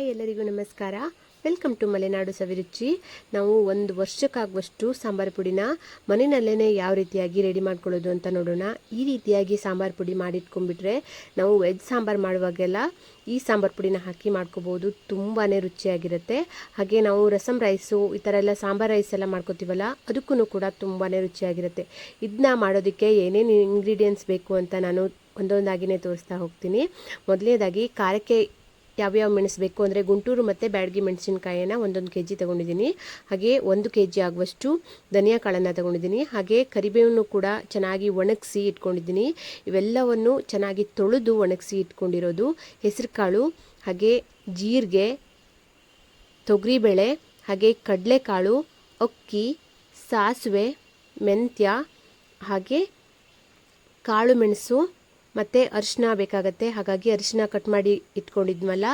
Hi ಎಲ್ಲರಿಗೂ ನಮಸ್ಕಾರ. Welcome to Malenadu Saviruchi. ನಾವು ಒಂದು ವರ್ಷಕ್ಕಾಗುವಷ್ಟು ಸಾಂಬಾರು ಪುಡಿನ ಮನೆಯಲ್ಲೇ ಯಾವ ರೀತಿಯಾಗಿ ರೆಡಿ ಮಾಡ್ಕೊಳ್ಳೋದು ಅಂತ ನೋಡೋಣ. ಈ ರೀತಿಯಾಗಿ ಸಾಂಬಾರು ಪುಡಿ ಮಾಡಿಟ್ಕೊಂಡ್ಬಿಟ್ರೆ ನಾವು ವೆಜ್ ಸಾಂಬಾರು ಮಾಡುವಾಗೆಲ್ಲ ಈ ಸಾಂಬಾರು ಪುಡಿನ ಹಾಕಿ ಮಾಡ್ಕೋಬೋದು. ತುಂಬಾ ರುಚಿಯಾಗಿರುತ್ತೆ. ಹಾಗೆ ನಾವು ರಸಮ್ ರೈಸು ಈ ಥರ ಎಲ್ಲ ಸಾಂಬಾರು ರೈಸ್ ಎಲ್ಲ ಮಾಡ್ಕೋತೀವಲ್ಲ ಅದಕ್ಕೂ ಕೂಡ ತುಂಬಾ ರುಚಿಯಾಗಿರುತ್ತೆ. ಇದನ್ನ ಮಾಡೋದಕ್ಕೆ ಏನೇನು ಇಂಗ್ರೀಡಿಯೆಂಟ್ಸ್ ಬೇಕು ಅಂತ ನಾನು ಒಂದೊಂದಾಗಿನೇ ತೋರಿಸ್ತಾ ಹೋಗ್ತೀನಿ. ಮೊದಲನೇದಾಗಿ ಖಾರಕ್ಕೆ ಯಾವ್ಯಾವ ಮೆಣಸು ಬೇಕು ಅಂದರೆ ಗುಂಟೂರು ಮತ್ತು ಬ್ಯಾಡಗಿ ಮೆಣಸಿನಕಾಯಿಯನ್ನು ಒಂದೊಂದು ಕೆ ಜಿ ತೊಗೊಂಡಿದ್ದೀನಿ. ಹಾಗೆ ಒಂದು ಕೆ ಜಿ ಆಗುವಷ್ಟು ಧನಿಯಾ ಕಾಳನ್ನು ತೊಗೊಂಡಿದ್ದೀನಿ. ಹಾಗೆ ಕರಿಬೇವನ್ನು ಕೂಡ ಚೆನ್ನಾಗಿ ಒಣಗಿಸಿ ಇಟ್ಕೊಂಡಿದ್ದೀನಿ. ಇವೆಲ್ಲವನ್ನು ಚೆನ್ನಾಗಿ ತೊಳೆದು ಒಣಗಿಸಿ ಇಟ್ಕೊಂಡಿರೋದು ಹೆಸರುಕಾಳು, ಹಾಗೆ ಜೀರಿಗೆ, ತೊಗರಿಬೇಳೆ, ಹಾಗೆ ಕಡಲೆಕಾಳು, ಅಕ್ಕಿ, ಸಾಸಿವೆ, ಮೆಂತ್ಯ, ಹಾಗೆ ಕಾಳು ಮೆಣಸು ಮತ್ತು ಅರಿಶಿನ ಬೇಕಾಗತ್ತೆ. ಹಾಗಾಗಿ ಅರಿಶಿನ ಕಟ್ ಮಾಡಿ ಇಟ್ಕೊಂಡಿದ್ವಲ್ಲ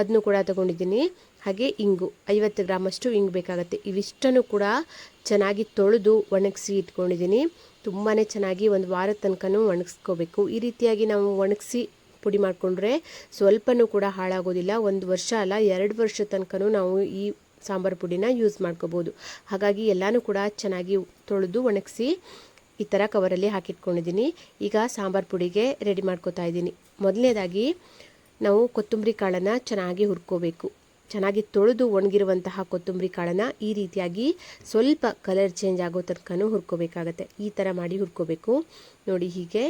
ಅದನ್ನು ಕೂಡ ತಗೊಂಡಿದ್ದೀನಿ. ಹಾಗೆ ಇಂಗು, ಐವತ್ತು ಗ್ರಾಮಷ್ಟು ಇಂಗು ಬೇಕಾಗತ್ತೆ. ಇವಿಷ್ಟನ್ನು ಕೂಡ ಚೆನ್ನಾಗಿ ತೊಳೆದು ಒಣಗಿಸಿ ಇಟ್ಕೊಂಡಿದ್ದೀನಿ. ತುಂಬಾ ಚೆನ್ನಾಗಿ ಒಂದು ವಾರದ ತನಕನೂ ಒಣಗಿಸ್ಕೋಬೇಕು. ಈ ರೀತಿಯಾಗಿ ನಾವು ಒಣಗಿಸಿ ಪುಡಿ ಮಾಡಿಕೊಂಡ್ರೆ ಸ್ವಲ್ಪನೂ ಕೂಡ ಹಾಳಾಗೋದಿಲ್ಲ. ಒಂದು ವರ್ಷ ಅಲ್ಲ, ಎರಡು ವರ್ಷ ತನಕನೂ ನಾವು ಈ ಸಾಂಬಾರು ಪುಡಿನ ಯೂಸ್ ಮಾಡ್ಕೋಬೋದು. ಹಾಗಾಗಿ ಎಲ್ಲನೂ ಕೂಡ ಚೆನ್ನಾಗಿ ತೊಳೆದು ಒಣಗಿಸಿ ಈ ಥರ ಕವರಲ್ಲಿ ಹಾಕಿಟ್ಕೊಂಡಿದ್ದೀನಿ. ಈಗ ಸಾಂಬಾರು ಪುಡಿಗೆ ರೆಡಿ ಮಾಡ್ಕೋತಾ ಇದ್ದೀನಿ. ಮೊದಲನೇದಾಗಿ ನಾವು ಕೊತ್ತಂಬರಿ ಕಾಳನ್ನು ಚೆನ್ನಾಗಿ ಹುರ್ಕೋಬೇಕು. ಚೆನ್ನಾಗಿ ತೊಳೆದು ಒಣಗಿರುವಂತಹ ಕೊತ್ತಂಬರಿ ಕಾಳನ್ನು ಈ ರೀತಿಯಾಗಿ ಸ್ವಲ್ಪ ಕಲರ್ ಚೇಂಜ್ ಆಗೋ ತನಕನೂ ಹುರ್ಕೋಬೇಕಾಗತ್ತೆ. ಈ ಥರ ಮಾಡಿ ಹುರ್ಕೋಬೇಕು. ನೋಡಿ ಹೀಗೆ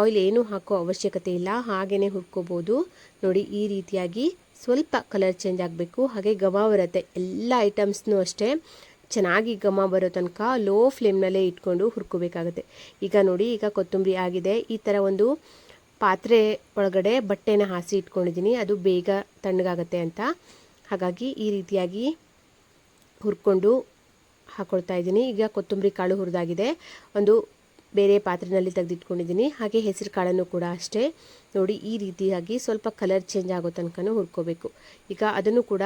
ಆಯಿಲ್ ಏನೂ ಹಾಕೋ ಅವಶ್ಯಕತೆ ಇಲ್ಲ. ಹಾಗೆಯೇ ಹುರ್ಕೋಬೋದು. ನೋಡಿ ಈ ರೀತಿಯಾಗಿ ಸ್ವಲ್ಪ ಕಲರ್ ಚೇಂಜ್ ಆಗಬೇಕು. ಹಾಗೆ ಘಮ ಬರುತ್ತೆ ಎಲ್ಲ ಐಟಮ್ಸ್ನೂ ಅಷ್ಟೇ. ಚೆನ್ನಾಗಿ ಘಮ ಬರೋ ತನಕ ಲೋ ಫ್ಲೇಮ್ನಲ್ಲೇ ಇಟ್ಕೊಂಡು ಹುರ್ಕೋಬೇಕಾಗುತ್ತೆ. ಈಗ ನೋಡಿ, ಈಗ ಕೊತ್ತಂಬರಿ ಆಗಿದೆ. ಈ ಥರ ಒಂದು ಪಾತ್ರೆ ಒಳಗಡೆ ಬಟ್ಟೆನ ಹಾಸಿ ಇಟ್ಕೊಂಡಿದ್ದೀನಿ. ಅದು ಬೇಗ ತಣ್ಣಗಾಗತ್ತೆ ಅಂತ. ಹಾಗಾಗಿ ಈ ರೀತಿಯಾಗಿ ಹುರ್ಕೊಂಡು ಹಾಕ್ಕೊಳ್ತಾ ಇದ್ದೀನಿ. ಈಗ ಕೊತ್ತಂಬರಿ ಕಾಳು ಹುರಿದಾಗಿದೆ. ಒಂದು ಬೇರೆ ಪಾತ್ರೆಯಲ್ಲಿ ತೆಗೆದಿಟ್ಕೊಂಡಿದ್ದೀನಿ. ಹಾಗೆ ಹೆಸರು ಕಾಳನ್ನು ಕೂಡ ಅಷ್ಟೇ. ನೋಡಿ, ಈ ರೀತಿಯಾಗಿ ಸ್ವಲ್ಪ ಕಲರ್ ಚೇಂಜ್ ಆಗೋ ತನಕ ಹುರ್ಕೋಬೇಕು. ಈಗ ಅದನ್ನು ಕೂಡ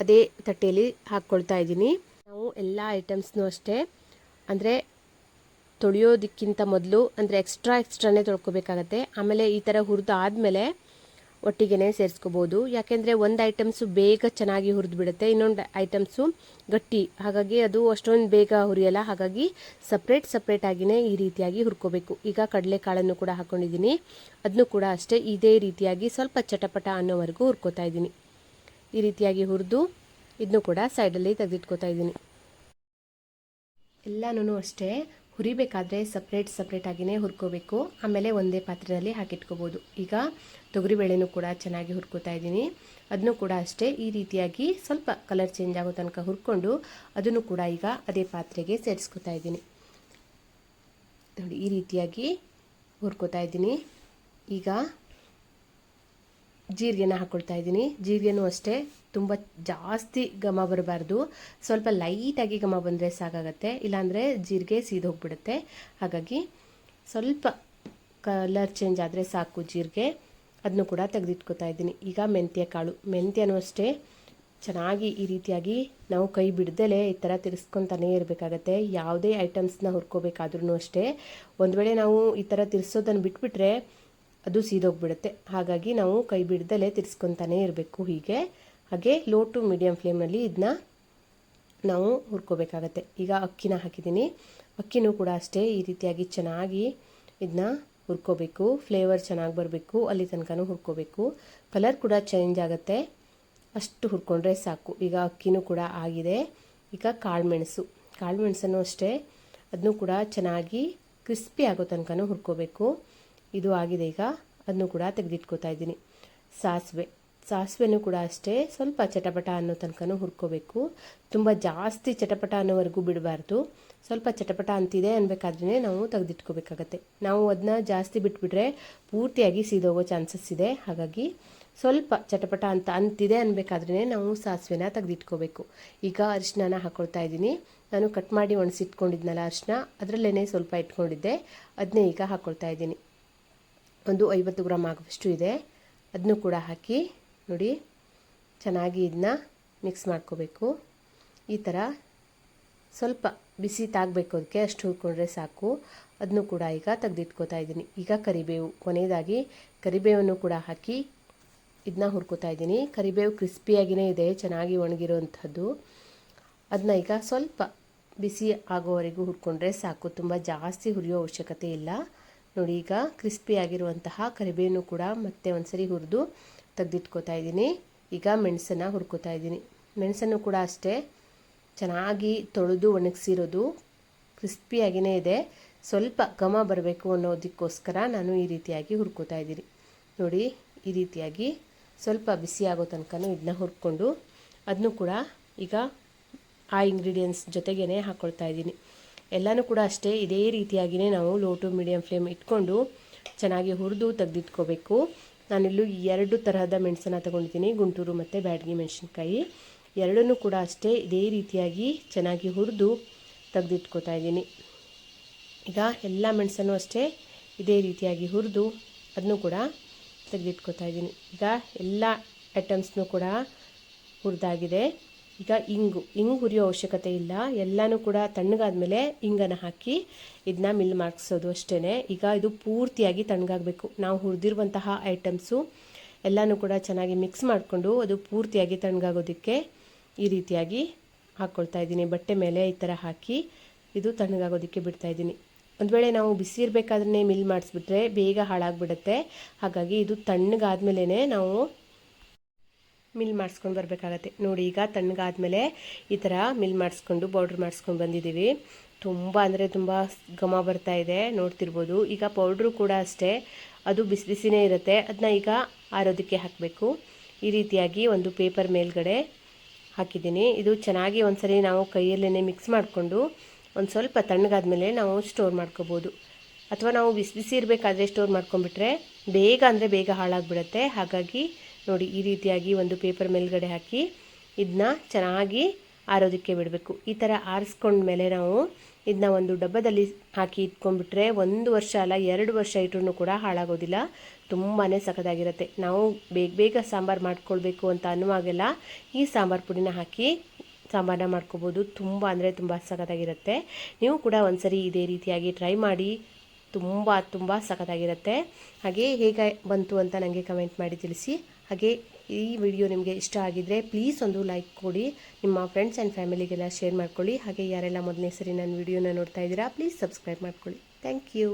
ಅದೇ ತಟ್ಟೆಯಲ್ಲಿ ಹಾಕ್ಕೊಳ್ತಾ ಇದ್ದೀನಿ. ನಾವು ಎಲ್ಲ ಐಟಮ್ಸ್ನೂ ಅಷ್ಟೇ, ಅಂದರೆ ತೊಳೆಯೋದಕ್ಕಿಂತ ಮೊದಲು, ಅಂದರೆ ಎಕ್ಸ್ಟ್ರಾ ಎಕ್ಸ್ಟ್ರಾನೇ ತೊಳ್ಕೊಬೇಕಾಗತ್ತೆ. ಆಮೇಲೆ ಈ ಥರ ಹುರಿದು ಆದಮೇಲೆ ಒಟ್ಟಿಗೆನೇ ಸೇರಿಸ್ಕೋಬೋದು. ಯಾಕೆಂದರೆ ಒಂದು ಐಟಮ್ಸು ಬೇಗ ಚೆನ್ನಾಗಿ ಹುರಿದು ಬಿಡುತ್ತೆ ಇನ್ನೊಂದು ಐಟಮ್ಸು ಗಟ್ಟಿ. ಹಾಗಾಗಿ ಅದು ಅಷ್ಟೊಂದು ಬೇಗ ಹುರಿಯಲ್ಲ, ಹಾಗಾಗಿ ಸಪ್ರೇಟ್ ಸಪ್ರೇಟಾಗಿಯೇ ಈ ರೀತಿಯಾಗಿ ಹುರ್ಕೋಬೇಕು. ಈಗ ಕಡಲೆಕಾಳನ್ನು ಕೂಡ ಹಾಕ್ಕೊಂಡಿದ್ದೀನಿ ಅದನ್ನು ಕೂಡ ಅಷ್ಟೇ ಇದೇ ರೀತಿಯಾಗಿ ಸ್ವಲ್ಪ ಚಟಪಟ ಅನ್ನೋವರೆಗೂ ಹುರ್ಕೋತಾ ಇದ್ದೀನಿ. ಈ ರೀತಿಯಾಗಿ ಹುರಿದು ಇದನ್ನು ಕೂಡ ಸೈಡಲ್ಲಿ ತೆಗೆದಿಟ್ಕೋತಾ ಇದ್ದೀನಿ. ಎಲ್ಲನೂ ಅಷ್ಟೇ, ಹುರಿಬೇಕಾದ್ರೆ ಸಪ್ರೇಟ್ ಸಪ್ರೇಟಾಗಿಯೇ ಹುರ್ಕೋಬೇಕು. ಆಮೇಲೆ ಒಂದೇ ಪಾತ್ರೆಯಲ್ಲಿ ಹಾಕಿಟ್ಕೋಬೋದು. ಈಗ ತೊಗರಿಬೇಳೆನೂ ಕೂಡ ಚೆನ್ನಾಗಿ ಹುರ್ಕೋತಾ ಇದ್ದೀನಿ. ಅದನ್ನು ಕೂಡ ಅಷ್ಟೇ, ಈ ರೀತಿಯಾಗಿ ಸ್ವಲ್ಪ ಕಲರ್ ಚೇಂಜ್ ಆಗೋ ತನಕ ಹುರ್ಕೊಂಡು ಅದನ್ನು ಕೂಡ ಈಗ ಅದೇ ಪಾತ್ರೆಗೆ ಸೇರಿಸ್ಕೊತಾ ಇದ್ದೀನಿ. ನೋಡಿ, ಈ ರೀತಿಯಾಗಿ ಹುರ್ಕೋತಾ ಇದ್ದೀನಿ. ಈಗ ಜೀರಿಗೆನ ಹಾಕ್ಕೊಳ್ತಾ ಇದ್ದೀನಿ. ಜೀರಿಗೆನೂ ಅಷ್ಟೇ ತುಂಬ ಜಾಸ್ತಿ ಘಮ ಬರಬಾರ್ದು. ಸ್ವಲ್ಪ ಲೈಟಾಗಿ ಘಮ ಬಂದರೆ ಸಾಕಾಗತ್ತೆ. ಇಲ್ಲಾಂದರೆ ಜೀರಿಗೆ ಸೀದೋಗ್ಬಿಡುತ್ತೆ ಹಾಗಾಗಿ ಸ್ವಲ್ಪ ಕಲರ್ ಚೇಂಜ್ ಆದರೆ ಸಾಕು ಜೀರಿಗೆ. ಅದನ್ನು ಕೂಡ ತೆಗೆದಿಟ್ಕೋತಾ ಇದ್ದೀನಿ. ಈಗ ಮೆಂತ್ಯ ಕಾಳು. ಮೆಂತ್ಯನೂ ಅಷ್ಟೇ ಚೆನ್ನಾಗಿ ಈ ರೀತಿಯಾಗಿ ನಾವು ಕೈ ಬಿಡ್ದಲೇ ಈ ಥರ ತಿರ್ಸ್ಕೊತಾನೇ ಇರಬೇಕಾಗತ್ತೆ. ಯಾವುದೇ ಐಟಮ್ಸ್ನ ಹುರ್ಕೋಬೇಕಾದ್ರೂ ಅಷ್ಟೇ. ಒಂದು ವೇಳೆ ನಾವು ಈ ಥರ ತಿರ್ಸೋದನ್ನು ಬಿಟ್ಬಿಟ್ರೆ ಅದು ಸೀದೋಗ್ಬಿಡುತ್ತೆ. ಹಾಗಾಗಿ ನಾವು ಕೈ ಬಿಡ್ದಲೇ ತಿರ್ಸ್ಕೊತಾನೇ ಇರಬೇಕು ಹೀಗೆ. ಹಾಗೆ ಲೋ ಟು ಮೀಡಿಯಮ್ ಫ್ಲೇಮ್ನಲ್ಲಿ ಇದನ್ನ ನಾವು ಹುರ್ಕೋಬೇಕಾಗತ್ತೆ. ಈಗ ಅಕ್ಕಿನ ಹಾಕಿದ್ದೀನಿ. ಅಕ್ಕಿನೂ ಕೂಡ ಅಷ್ಟೇ ಈ ರೀತಿಯಾಗಿ ಚೆನ್ನಾಗಿ ಇದನ್ನ ಹುರ್ಕೋಬೇಕು. ಫ್ಲೇವರ್ ಚೆನ್ನಾಗಿ ಬರಬೇಕು. ಅಲ್ಲಿ ತನಕನೂ ಹುರ್ಕೋಬೇಕು. ಕಲರ್ ಕೂಡ ಚೇಂಜ್ ಆಗುತ್ತೆ. ಅಷ್ಟು ಹುರ್ಕೊಂಡ್ರೆ ಸಾಕು. ಈಗ ಅಕ್ಕಿನೂ ಕೂಡ ಆಗಿದೆ. ಈಗ ಕಾಳುಮೆಣಸು ಕಾಳುಮೆಣಸನ್ನು ಅಷ್ಟೇ ಅದನ್ನು ಕೂಡ ಚೆನ್ನಾಗಿ ಕ್ರಿಸ್ಪಿ ಆಗೋ ತನಕನೂ ಹುರ್ಕೋಬೇಕು. ಇದು ಆಗಿದೆ ಈಗ. ಅದನ್ನು ಕೂಡ ತೆಗೆದಿಟ್ಕೋತಾ ಇದ್ದೀನಿ. ಸಾಸಿವೆ. ಸಾಸಿವೆನೂ ಕೂಡ ಅಷ್ಟೇ. ಸ್ವಲ್ಪ ಚಟಪಟ ಅನ್ನೋ ತನಕನೂ ಹುರ್ಕೋಬೇಕು. ತುಂಬ ಜಾಸ್ತಿ ಚಟಪಟ ಅನ್ನೋವರೆಗೂ ಬಿಡಬಾರ್ದು. ಸ್ವಲ್ಪ ಚಟಪಟ ಅಂತಿದೆ ಅನ್ಬೇಕಾದ್ರೆ ನಾವು ತೆಗೆದಿಟ್ಕೋಬೇಕಾಗತ್ತೆ. ನಾವು ಅದನ್ನ ಜಾಸ್ತಿ ಬಿಟ್ಬಿಟ್ರೆ ಪೂರ್ತಿಯಾಗಿ ಸೀದೋಗೋ ಚಾನ್ಸಸ್ ಇದೆ. ಹಾಗಾಗಿ ಸ್ವಲ್ಪ ಚಟಪಟ ಅಂತ ಅಂತಿದೆ ಅನ್ಬೇಕಾದ್ರೆ ನಾವು ಸಾಸಿವೆನ ತೆಗೆದಿಟ್ಕೋಬೇಕು. ಈಗ ಅರಿಶಿನ ಹಾಕೊಳ್ತಾ ಇದ್ದೀನಿ. ನಾನು ಕಟ್ ಮಾಡಿ ಒಣಸಿಟ್ಕೊಂಡಿದ್ನಲ್ಲ ಅರಿಶಿನ ಅದರಲ್ಲೇ ಸ್ವಲ್ಪ ಇಟ್ಕೊಂಡಿದ್ದೆ. ಅದನ್ನೇ ಈಗ ಹಾಕ್ಕೊಳ್ತಾ ಇದ್ದೀನಿ. ಒಂದು ಐವತ್ತು ಗ್ರಾಮ್ ಆಗುವಷ್ಟು ಇದೆ. ಅದನ್ನು ಕೂಡ ಹಾಕಿ ನೋಡಿ, ಚೆನ್ನಾಗಿ ಇದನ್ನ ಮಿಕ್ಸ್ ಮಾಡ್ಕೋಬೇಕು. ಈ ಥರ ಸ್ವಲ್ಪ ಬಿಸಿ ತಾಗಬೇಕು ಅದಕ್ಕೆ, ಅಷ್ಟು ಹುರ್ಕೊಂಡ್ರೆ ಸಾಕು. ಅದನ್ನು ಕೂಡ ಈಗ ತೆಗೆದಿಟ್ಕೋತಾ ಇದ್ದೀನಿ. ಈಗ ಕರಿಬೇವು, ಕೊನೆಯದಾಗಿ ಕರಿಬೇವನ್ನು ಕೂಡ ಹಾಕಿ ಇದನ್ನ ಹುರ್ಕೋತಾ ಇದ್ದೀನಿ. ಕರಿಬೇವು ಕ್ರಿಸ್ಪಿಯಾಗಿಯೇ ಇದೆ, ಚೆನ್ನಾಗಿ ಒಣಗಿರೋವಂಥದ್ದು ಅದನ್ನ ಈಗ ಸ್ವಲ್ಪ ಬಿಸಿ ಆಗೋವರೆಗೂ ಹುರ್ಕೊಂಡ್ರೆ ಸಾಕು. ತುಂಬ ಜಾಸ್ತಿ ಹುರಿಯೋ ಅವಶ್ಯಕತೆ ಇಲ್ಲ. ನೋಡಿ, ಈಗ ಕ್ರಿಸ್ಪಿಯಾಗಿರುವಂತಹ ಕರಿಬೇವನ್ನು ಕೂಡ ಮತ್ತೆ ಒಂದ್ಸರಿ ಹುರಿದು ತೆಗೆದಿಟ್ಕೋತಾ ಇದ್ದೀನಿ. ಈಗ ಮೆಣಸನ್ನು ಹುರ್ಕೋತಾ ಇದ್ದೀನಿ. ಮೆಣಸನ್ನು ಕೂಡ ಅಷ್ಟೇ ಚೆನ್ನಾಗಿ ತೊಳೆದು ಒಣಗಿಸಿರೋದು ಕ್ರಿಸ್ಪಿಯಾಗಿಯೇ ಇದೆ. ಸ್ವಲ್ಪ ಘಮ ಬರಬೇಕು ಅನ್ನೋದಕ್ಕೋಸ್ಕರ ನಾನು ಈ ರೀತಿಯಾಗಿ ಹುರ್ಕೋತಾ ಇದ್ದೀನಿ. ನೋಡಿ, ಈ ರೀತಿಯಾಗಿ ಸ್ವಲ್ಪ ಬಿಸಿ ಆಗೋ ತನಕ ಇದನ್ನ ಹುರ್ಕೊಂಡು ಅದನ್ನು ಕೂಡ ಈಗ ಆ ಇಂಗ್ರೀಡಿಯೆಂಟ್ಸ್ ಜೊತೆಗೇ ಹಾಕ್ಕೊಳ್ತಾ ಇದ್ದೀನಿ. ಎಲ್ಲನೂ ಕೂಡ ಅಷ್ಟೇ ಇದೇ ರೀತಿಯಾಗಿಯೇ ನಾವು ಲೋ ಟು ಮೀಡಿಯಮ್ ಫ್ಲೇಮ್ ಇಟ್ಕೊಂಡು ಚೆನ್ನಾಗಿ ಹುರಿದು ತೆಗೆದಿಟ್ಕೋಬೇಕು. ನಾನಿಲ್ಲೂ ಎರಡು ತರಹದ ಮೆಣಸನ್ನು ತಗೊಂಡಿದ್ದೀನಿ. ಗುಂಟೂರು ಮತ್ತು ಬ್ಯಾಡಗಿ ಮೆಣಸಿನ್ಕಾಯಿ. ಎರಡನ್ನೂ ಕೂಡ ಅಷ್ಟೇ ಇದೇ ರೀತಿಯಾಗಿ ಚೆನ್ನಾಗಿ ಹುರಿದು ತೆಗೆದಿಟ್ಕೋತಾ ಇದ್ದೀನಿ. ಈಗ ಎಲ್ಲ ಮೆಣಸನ್ನು ಅಷ್ಟೇ ಇದೇ ರೀತಿಯಾಗಿ ಹುರಿದು ಅದನ್ನು ಕೂಡ ತೆಗೆದಿಟ್ಕೋತಾ ಇದ್ದೀನಿ. ಈಗ ಎಲ್ಲ ಐಟಮ್ಸ್ನೂ ಕೂಡ ಹುರಿದಾಗಿದೆ. ಈಗ ಇಂಗು ಇಂಗು ಹುರಿಯೋ ಅವಶ್ಯಕತೆ ಇಲ್ಲ. ಎಲ್ಲನೂ ಕೂಡ ತಣ್ಣಗಾದ್ಮೇಲೆ ಇಂಗನ್ನು ಹಾಕಿ ಇದನ್ನ ಮಿಲ್ ಮಾಡಿಸೋದು ಅಷ್ಟೇ ಈಗ ಇದು ಪೂರ್ತಿಯಾಗಿ ತಣ್ಣಗಾಗಬೇಕು. ನಾವು ಹುರಿದಿರುವಂತಹ ಐಟಮ್ಸು ಎಲ್ಲನೂ ಕೂಡ ಚೆನ್ನಾಗಿ ಮಿಕ್ಸ್ ಮಾಡಿಕೊಂಡು ಅದು ಪೂರ್ತಿಯಾಗಿ ತಣ್ಣಗಾಗೋದಕ್ಕೆ ಈ ರೀತಿಯಾಗಿ ಹಾಕ್ಕೊಳ್ತಾ ಇದ್ದೀನಿ. ಬಟ್ಟೆ ಮೇಲೆ ಈ ಥರ ಹಾಕಿ ಇದು ತಣ್ಣಗಾಗೋದಕ್ಕೆ ಬಿಡ್ತಾ ಇದ್ದೀನಿ. ಒಂದು ವೇಳೆ ನಾವು ಬಿಸಿ ಇರಬೇಕಾದ್ರೆ ಮಿಲ್ ಮಾಡಿಸ್ಬಿಟ್ರೆ ಬೇಗ ಹಾಳಾಗಿಬಿಡುತ್ತೆ. ಹಾಗಾಗಿ ಇದು ತಣ್ಣಗಾದ್ಮೇಲೆ ನಾವು ಮಿಲ್ ಮಾಡಿಸ್ಕೊಂಡು ಬರಬೇಕಾಗತ್ತೆ. ನೋಡಿ, ಈಗ ತಣ್ಣಗಾದ್ಮೇಲೆ ಈ ಥರ ಮಿಲ್ ಮಾಡಿಸ್ಕೊಂಡು, ಪೌಡ್ರ್ ಮಾಡಿಸ್ಕೊಂಡು ಬಂದಿದ್ದೀವಿ. ತುಂಬ ಅಂದರೆ ತುಂಬ ಘಮ ಬರ್ತಾ ಇದೆ, ನೋಡ್ತಿರ್ಬೋದು. ಈಗ ಪೌಡ್ರು ಕೂಡ ಅಷ್ಟೇ, ಅದು ಬಿಸಿ ಬಿಸಿನೇ ಇರುತ್ತೆ. ಅದನ್ನ ಈಗ ಆರೋದಕ್ಕೆ ಹಾಕಬೇಕು. ಈ ರೀತಿಯಾಗಿ ಒಂದು ಪೇಪರ್ ಮೇಲ್ಗಡೆ ಹಾಕಿದ್ದೀನಿ. ಇದು ಚೆನ್ನಾಗಿ ಒಂದ್ಸರಿ ನಾವು ಕೈಯಲ್ಲೇ ಮಿಕ್ಸ್ ಮಾಡಿಕೊಂಡು, ಒಂದು ಸ್ವಲ್ಪ ತಣ್ಣಗಾದ್ಮೇಲೆ ನಾವು ಸ್ಟೋರ್ ಮಾಡ್ಕೋಬೋದು. ಅಥವಾ ನಾವು ಬಿಸಿ ಬಿಸಿ ಇರಬೇಕಾದ್ರೆ ಸ್ಟೋರ್ ಮಾಡ್ಕೊಂಡ್ಬಿಟ್ರೆ ಬೇಗ ಅಂದರೆ ಬೇಗ ಹಾಳಾಗಿಬಿಡುತ್ತೆ. ಹಾಗಾಗಿ ನೋಡಿ, ಈ ರೀತಿಯಾಗಿ ಒಂದು ಪೇಪರ್ ಮೇಲ್ಗಡೆ ಹಾಕಿ ಇದನ್ನ ಚೆನ್ನಾಗಿ ಆರೋದಕ್ಕೆ ಬಿಡಬೇಕು. ಈ ಥರ ಆರಿಸ್ಕೊಂಡ್ಮೇಲೆ ನಾವು ಇದನ್ನ ಒಂದು ಡಬ್ಬದಲ್ಲಿ ಹಾಕಿ ಇಟ್ಕೊಂಡ್ಬಿಟ್ರೆ ಒಂದು ವರ್ಷ ಅಲ್ಲ, ಎರಡು ವರ್ಷ ಇಟ್ಟರೂ ಕೂಡ ಹಾಳಾಗೋದಿಲ್ಲ. ತುಂಬಾ ಸಖತ್ತಾಗಿರುತ್ತೆ. ನಾವು ಬೇಗ ಬೇಗ ಸಾಂಬಾರು ಮಾಡ್ಕೊಳ್ಬೇಕು ಅಂತ ಅನ್ನುವಾಗೆಲ್ಲ ಈ ಸಾಂಬಾರು ಪುಡಿನ ಹಾಕಿ ಸಾಂಬಾರನ್ನ ಮಾಡ್ಕೋಬೋದು. ತುಂಬ ಅಂದರೆ ತುಂಬ ಸಖತ್ತಾಗಿರುತ್ತೆ. ನೀವು ಕೂಡ ಒಂದ್ಸರಿ ಇದೇ ರೀತಿಯಾಗಿ ಟ್ರೈ ಮಾಡಿ ತುಂಬ ತುಂಬ ಸಖತ್ತಾಗಿರುತ್ತೆ. ಹಾಗೆ ಹೇಗೆ ಬಂತು ಅಂತ ನನಗೆ ಕಮೆಂಟ್ ಮಾಡಿ ತಿಳಿಸಿ. ಹಾಗೆ ಈ ವಿಡಿಯೋ ನಿಮಗೆ ಇಷ್ಟ ಆಗಿದ್ದರೆ ಪ್ಲೀಸ್ ಒಂದು ಲೈಕ್ ಕೊಡಿ. ನಿಮ್ಮ ಫ್ರೆಂಡ್ಸ್ ಆ್ಯಂಡ್ ಫ್ಯಾಮಿಲಿಗೆಲ್ಲ ಶೇರ್ ಮಾಡ್ಕೊಳ್ಳಿ. ಹಾಗೆ ಯಾರೆಲ್ಲ ಮೊದಲನೇ ಸರಿ ನನ್ನ ವಿಡಿಯೋನ ನೋಡ್ತಾ ಇದ್ದೀರಾ ಪ್ಲೀಸ್ ಸಬ್ಸ್ಕ್ರೈಬ್ ಮಾಡ್ಕೊಳ್ಳಿ. Thank you